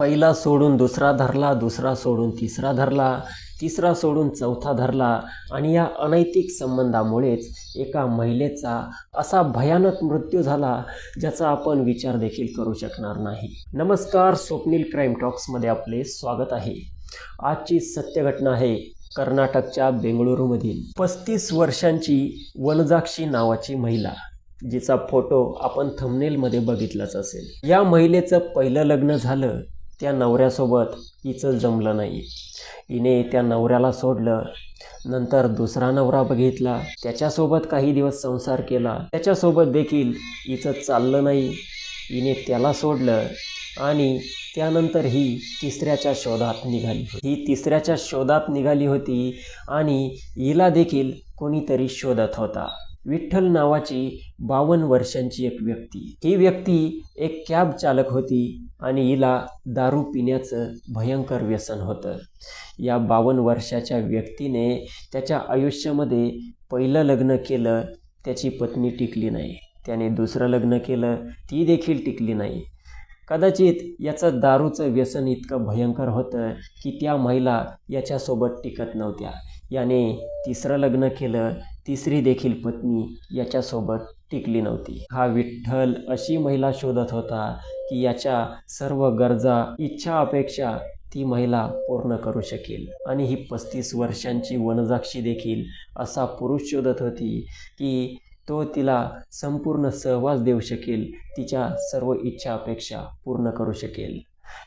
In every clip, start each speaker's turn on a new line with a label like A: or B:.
A: पहिला सोडून दुसरा धरला दुसरा सोडून तिसरा धरला तिसरा सोडून चौथा धरला आणि या अनैतिक संबंधामुळेच एका महिलेचा असा भयानक मृत्यू झाला ज्याचा आपण विचार देखील करू शकणार नाही. नमस्कार स्वप्नील क्राईम टॉक्समध्ये आपले स्वागत आहे. आजची सत्यघटना आहे कर्नाटकच्या बेंगळुरूमधील. पस्तीस वर्षांची वनजाक्षी नावाची महिला जिचा फोटो आपण थंबनेलमध्ये बघितलाच असेल. या महिलेचं पहिलं लग्न झालं. त्या नवऱ्यासोबत हिचं जमलं नाही. हिने त्या नवऱ्याला सोडलं. नंतर दुसरा नवरा बघितला. त्याच्यासोबत काही दिवस संसार केला. त्याच्यासोबत देखील हिचं चाललं नाही. हिने त्याला सोडलं आणि त्यानंतर ही तिसऱ्याच्या शोधात निघाली ही तिसऱ्याच्या शोधात निघाली होती आणि हिला देखील कोणीतरी शोधत होता. विठ्ठल नावाची बावन्न वर्षांची एक व्यक्ती. ही व्यक्ती एक कॅब चालक होती आणि हिला दारू पिण्याचं भयंकर व्यसन होतं. या बावन्न वर्षाच्या व्यक्तीने त्याच्या आयुष्यामध्ये पहिलं लग्न केलं त्याची पत्नी टिकली नाही. त्याने दुसरं लग्न केलं ती देखील टिकली नाही. कदाचित याचं दारूचं व्यसन इतकं भयंकर होतं की त्या महिला याच्यासोबत टिकत नव्हत्या. याने तिसरं लग्न केलं तिसरी देखील पत्नी याच्यासोबत टिकली नव्हती. हा विठ्ठल अशी महिला शोधत होता की याच्या सर्व गरजा इच्छा अपेक्षा ती महिला पूर्ण करू शकेल. आणि ही पस्तीस वर्षांची वनजाक्षी देखील असा पुरुष शोधत होती की तो तिला संपूर्ण सहवास देऊ शकेल तिच्या सर्व इच्छा अपेक्षा पूर्ण करू शकेल.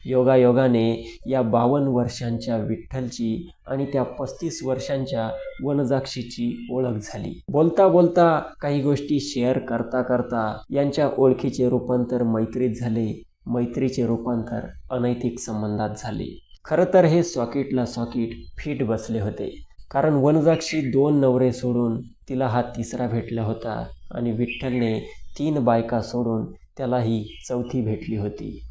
A: योगायोगाने या बावन्न वर्षांच्या विठ्ठलची आणि त्या पस्तीस वर्षांच्या वनजाक्षीची ओळख झाली. बोलता बोलता काही गोष्टी शेअर करता करता यांच्या ओळखीचे रूपांतर मैत्रीत झाले. मैत्रीचे रूपांतर अनैतिक संबंधात झाले. खरं तर हे सॉकेटला सॉकेट फिट बसले होते. कारण वनजाक्षी दोन नवरे सोडून तिला हा तिसरा भेटला होता आणि विठ्ठलने तीन बायका सोडून त्याला ही चौथी भेटली होती.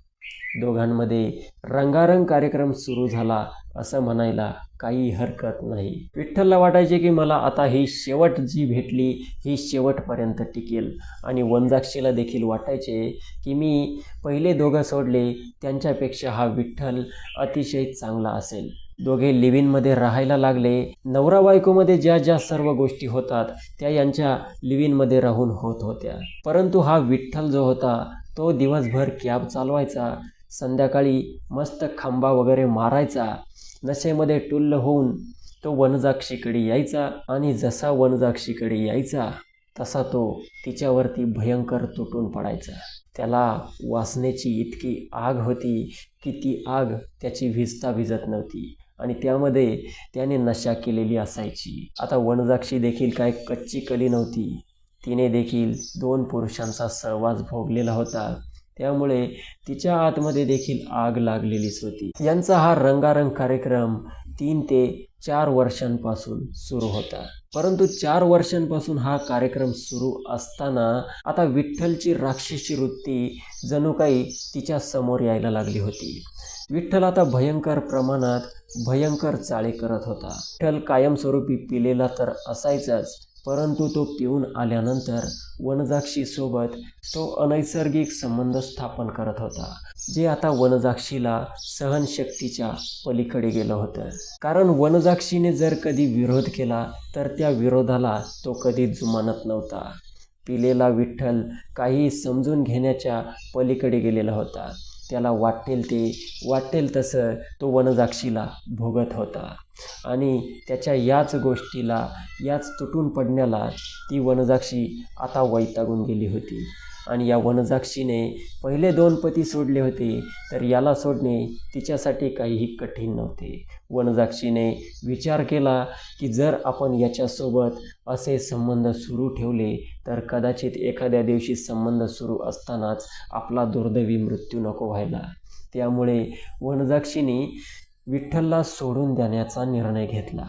A: दोघांमध्ये रंगारंग कार्यक्रम सुरू झाला असं म्हणायला काही हरकत नाही. विठ्ठलला वाटायचे की मला आता ही शेवट जी भेटली ही शेवटपर्यंत टिकेल. आणि वनजाक्षीला देखील वाटायचे की मी पहिले दोघं सोडले त्यांच्यापेक्षा हा विठ्ठल अतिशय चांगला असेल. दोघे लिव्हिनमध्ये राहायला लागले. नवरा बायकोमध्ये ज्या ज्या सर्व गोष्टी होतात त्या यांच्या लिव्हिनमध्ये राहून होत होत्या. परंतु हा विठ्ठल जो होता तो दिवसभर कॅब चालवायचा संध्याकाळी मस्त खांबा वगैरे मारायचा नशेमध्ये टुल्ल होऊन तो वनजाक्षीकडे यायचा आणि जसा वनजाक्षीकडे यायचा तसा तो तिच्यावरती भयंकर तुटून पडायचा. त्याला वासनेची इतकी आग होती की ती आग त्याची भिजता भिजत नव्हती आणि त्यामध्ये त्याने नशा केलेली असायची. आता वनजाक्षी देखील काय कच्ची कली नव्हती. तिने देखील दोन पुरुषांचा सहवास भोगलेला होता. त्यामुळे तिच्या आतमध्ये देखील आग लागलेलीच होती. यांचा हा रंगारंग कार्यक्रम तीन ते चार वर्षांपासून सुरू होता. परंतु चार वर्षांपासून हा कार्यक्रम सुरू असताना आता विठ्ठलची राक्षसी वृत्ती जणू काही तिच्या समोर यायला लागली होती. विठ्ठल आता भयंकर प्रमाणात भयंकर चाळे करत होता. विठ्ठल कायमस्वरूपी पिलेला तर असायचाच परंतु तो पिऊन आल्यानंतर वनजाक्षीसोबत तो अनैसर्गिक संबंध स्थापन करत होता जे आता वनजाक्षीला सहनशक्तीच्या पलीकडे गेलं होतं. कारण वनजाक्षीने जर कधी विरोध केला तर त्या विरोधाला तो कधी जुमानत नव्हता. पिलेला विठ्ठल काही समजून घेण्याच्या पलीकडे गेलेला होता. त्याला वाटेल ते वाटेल तसं तो वनजाक्षीला भोगत होता. आणि त्याच्या याच गोष्टीला याच तुटून पडण्याला ती वनजाक्षी आता वैतागून गेली होती. आणि या वनजाक्षीने पहिले दोन पती सोडले होते तर याला सोडणे तिच्यासाठी काहीही कठीण नव्हते. वनजाक्षीने विचार केला की जर आपण याच्यासोबत असे संबंध सुरू ठेवले तर कदाचित एखाद्या दिवशी संबंध सुरू असतानाच आपला दुर्दैवी मृत्यू नको व्हायला. त्यामुळे वनजाक्षीने विठ्ठलला सोडून देण्याचा निर्णय घेतला.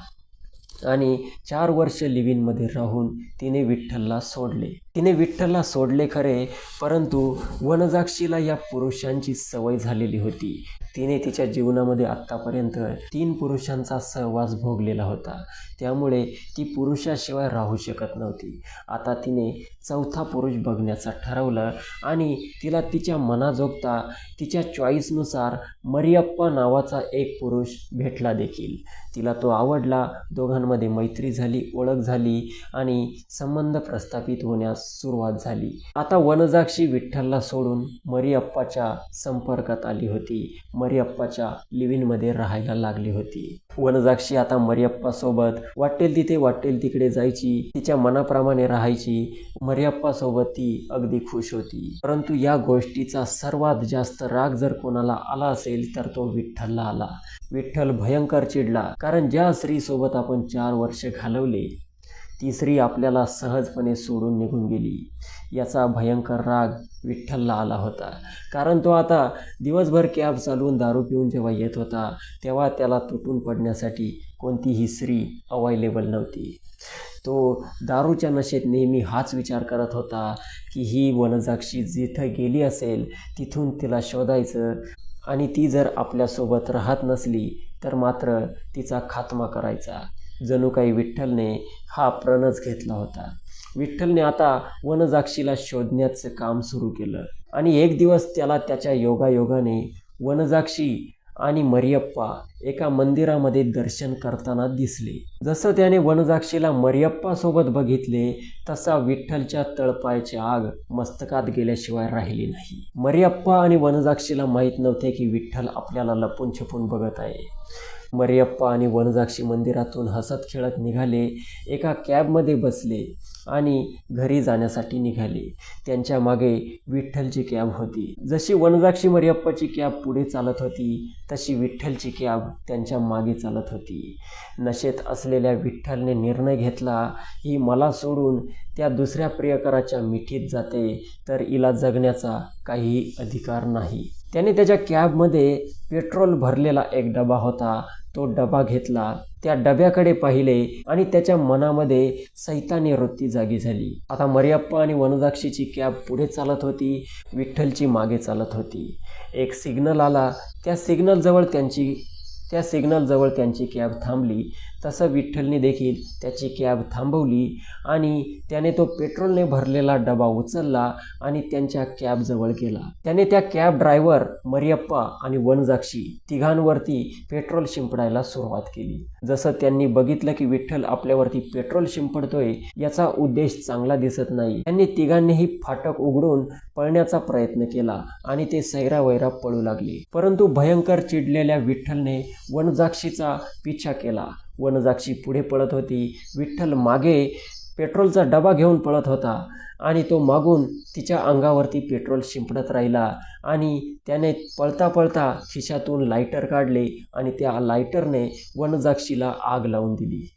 A: आणि चार वर्ष लिव्हिनमध्ये राहून तिने विठ्ठलला सोडले. तिने विठ्ठलला सोडले खरे परंतु वनजाक्षीला या पुरुषांची सवय झालेली होती. तिने तिच्या जीवनामध्ये आत्तापर्यंत तीन पुरुषांचा सहवास भोगलेला होता. त्यामुळे ती पुरुषाशिवाय राहू शकत नव्हती. आता तिने चौथा पुरुष बघण्याचं ठरवलं आणि तिला तिच्या मनाजोगता तिच्या चॉईसनुसार मरियप्पा नावाचा एक पुरुष भेटला देखील. तिला तो आवडला दोघांमध्ये मैत्री झाली ओळख झाली आणि संबंध प्रस्थापित होण्यास सुरुवात झाली. आता वनजाक्षी विठ्ठलला सोडून मरियप्पाच्या संपर्कात आली होती. मरियप्पाच्या लिव्हिनमध्ये राहायला लागली होती. वनजाक्षी आता मरियप्पासोबत वाटेल तिथे वाटेल तिकडे जायची तिच्या मनाप्रमाणे राहायची. मरियप्पासोबत ती अगदी खुश होती. परंतु या गोष्टीचा सर्वात जास्त राग जर कोणाला आला असेल तर तो विठ्ठलला आला. विठ्ठल भयंकर चिडला कारण ज्या स्त्रीसोबत आपण चार वर्ष घालवले ती स्त्री आपल्याला सहजपणे सोडून निघून गेली. याचा भयंकर राग विठ्ठलला आला होता. कारण तो आता दिवसभर कॅब चालवून दारू पिऊन जेव्हा येत होता तेव्हा त्याला तुटून पडण्यासाठी कोणतीही स्त्री अवायलेबल नव्हती. तो दारूच्या नशेत नेहमी हाच विचार करत होता की ही वनजाक्षी जिथं गेली असेल तिथून तिला शोधायचं आणि ती जर आपल्यासोबत राहत नसली तर मात्र तिचा खात्मा करायचा. जणू काही विठ्ठलने हा प्रणच घेतला होता. विठ्ठलने आता वनजाक्षीला शोधण्याचं काम सुरू केलं आणि एक दिवस त्याला त्याच्या योगायोगाने वनजाक्षी आणि मरियप्पा एका मंदिरामध्ये दर्शन करताना दिसले. जसं त्याने वनजाक्षीला मरियप्पासोबत बघितले तसा विठ्ठलच्या तळपायची आग मस्तकात गेल्याशिवाय राहिली नाही. मरियप्पा आणि वनजाक्षीला माहीत नव्हते की विठ्ठल आपल्याला लपून छपून बघत आहे. मरियप्पा आणि वनजाक्षी मंदिरातून हसत खेळत निघाले. एका कॅबमध्ये बसले आणि घरी जाण्यासाठी निघाले. त्यांच्या मागे विठ्ठलची कॅब होती. जशी वनजाक्षी मरियप्पाची कॅब पुढे चालत होती तशी विठ्ठलची कॅब त्यांच्या मागे चालत होती. नशेत असलेल्या विठ्ठलने निर्णय घेतला ही मला सोडून त्या दुसऱ्या प्रियकराच्या मिठीत जाते तर हिला जगण्याचा काहीही अधिकार नाही. त्याने त्याच्या कॅबमध्ये पेट्रोल भरलेला एक डबा होता. तो डबा घेतला. त्या डब्याकडे पाहिले आणि त्याच्या मनामध्ये सैतानी वृत्ती जागी झाली. आता मरियप्पा आणि वनजाक्षीची कॅब पुढे चालत होती. विठ्ठलची मागे चालत होती. एक सिग्नल आला. त्या सिग्नलजवळ त्यांची त्या सिग्नलजवळ त्यांची कॅब थांबली. तसं विठ्ठलने देखील त्याची कॅब थांबवली आणि त्याने तो पेट्रोलने भरलेला डबा उचलला आणि त्यांच्या कॅबजवळ गेला. त्याने त्या कॅब ड्रायव्हर मरियप्पा आणि वनजाक्षी तिघांवरती पेट्रोल शिंपडायला सुरुवात केली. जसं त्यांनी बघितलं की विठ्ठल आपल्यावरती पेट्रोल शिंपडतोय याचा उद्देश चांगला दिसत नाही. त्यांनी तिघांनीही फाटक उघडून पळण्याचा प्रयत्न केला आणि ते सैरावैरा पळू लागले. परंतु भयंकर चिडलेल्या विठ्ठलने वनजाक्षीचा पिछा केला. वनजाक्षी पुढे पळत होती. विठ्ठल मागे पेट्रोलचा डबा घेऊन पळत होता आणि तो मागून तिच्या अंगावरती पेट्रोल शिंपडत राहिला आणि त्याने पळता पळता खिशातून लायटर काढले आणि त्या लायटरने वनजाक्षीला आग लावून दिली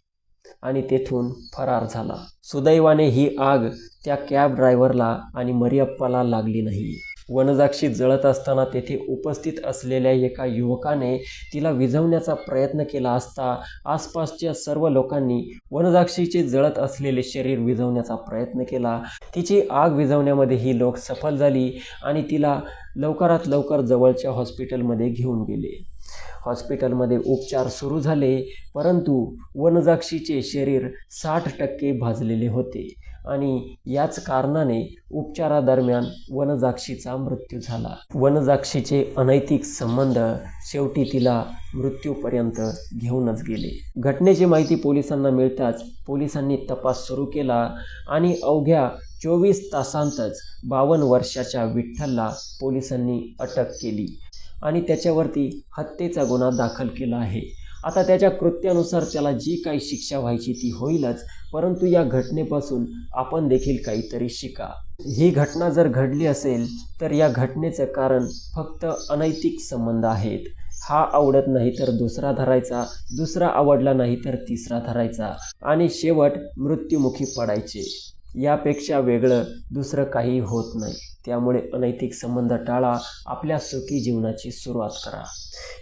A: आणि तेथून फरार झाला. सुदैवाने ही आग त्या कॅब ड्रायव्हरला आणि मरियप्पाला लागली नाही. वनजाक्षी जळत असताना तेथे उपस्थित असलेल्या एका युवकाने तिला विझवण्याचा प्रयत्न केला असता आसपासच्या सर्व लोकांनी वनजाक्षीचे जळत असलेले शरीर विझवण्याचा प्रयत्न केला. तिची आग विझवण्यामध्ये ही लोक सफल झाली आणि तिला लवकरात लवकर जवळच्या हॉस्पिटलमध्ये घेऊन गेले. हॉस्पिटलमध्ये उपचार सुरू झाले परंतु वनजाक्षीचे शरीर साठ टक्के भाजलेले होते. आणि याच कारणाने उपचारादरम्यान वनजाक्षीचा मृत्यू झाला. वनजाक्षीचे अनैतिक संबंध शेवटी तिला मृत्यूपर्यंत घेऊनच गेले. घटनेची माहिती पोलिसांना मिळताच पोलिसांनी तपास सुरू केला आणि अवघ्या चोवीस तासांतच बावन्न वर्षाच्या विठ्ठलला पोलिसांनी अटक केली आणि त्याच्यावरती हत्येचा गुन्हा दाखल केला आहे. आता त्याच्या कृत्यानुसार त्याला जी काही शिक्षा व्हायची ती होईलच परंतु या घटनेपासून आपण देखील काहीतरी शिका. ही घटना जर घडली असेल तर या घटनेचं कारण फक्त अनैतिक संबंध आहेत. हा आवडत नाही तर दुसरा धरायचा दुसरा आवडला नाही तर तिसरा धरायचा आणि शेवट मृत्युमुखी पडायचे. यापेक्षा वेगळं दुसरं काही होत नाही. त्यामुळे अनैतिक संबंध टाळा आपल्या सुखी जीवनाची सुरुवात करा.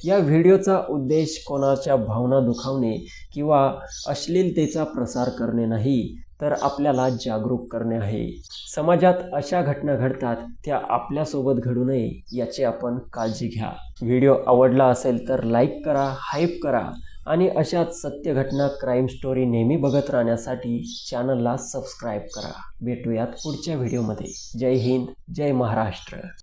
A: या व्हिडिओचा उद्देश कोणाच्या भावना दुखावणे किंवा अश्लीलतेचा प्रसार करणे नाही तर आपल्याला जागरूक करणे आहे. समाजात अशा घटना घडतात त्या आपल्यासोबत घडू नये याची आपण काळजी घ्या. व्हिडिओ आवडला असेल तर लाईक करा हाईप करा आणि अशाच सत्य घटना क्राईम स्टोरी नेहमी बघत राहण्यासाठी चॅनलला सबस्क्राईब करा. भेटूयात पुढच्या व्हिडिओमध्ये जय हिंद जय महाराष्ट्र.